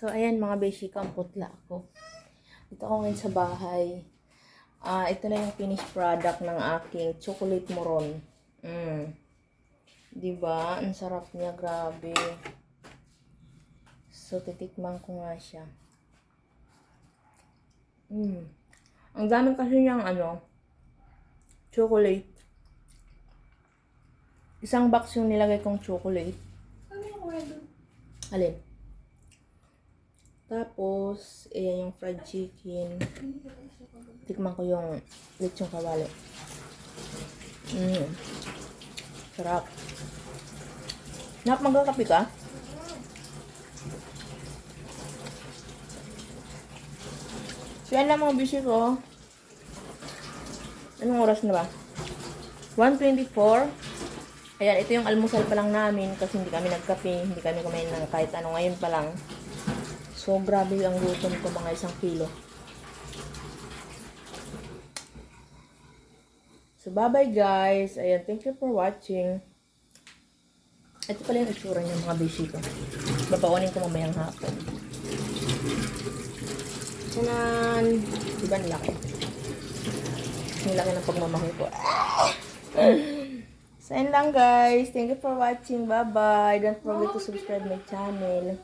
So, ayan mga beshi, kamputla ako. Dito ako ngayon sa bahay. Ah, ito na yung finished product ng aking chocolate moron. Mm. 'Di ba? Ang sarap niya, grabe. So, titikman ko nga siya. Mm. Ang dami kasi niyang ano, chocolate. Isang box yung nilagay kong chocolate. Ano yung? Alin? Tapos, ayan yung fried chicken. Tikman ko yung lechong kawali. Mm. Sarap. Nak, magkakape ka? So, yan lang mga busy ko. Anong oras na ba? 1.24. Ayan, ito yung almusal pa lang namin kasi hindi kami nagkape, hindi kami kumain ng kahit ano ngayon pa lang. So, grabe ang gutom ko mga isang kilo. So, bye-bye guys. Ayan, thank you for watching. Ito pala yung itsura niya mga busy ko. Babaunin ko mamayang hapon. Tanan! Diba ang laki? Ang laki ng pagmamahal ko. So, lang guys. Thank you for watching. Bye-bye. Don't forget to subscribe my channel.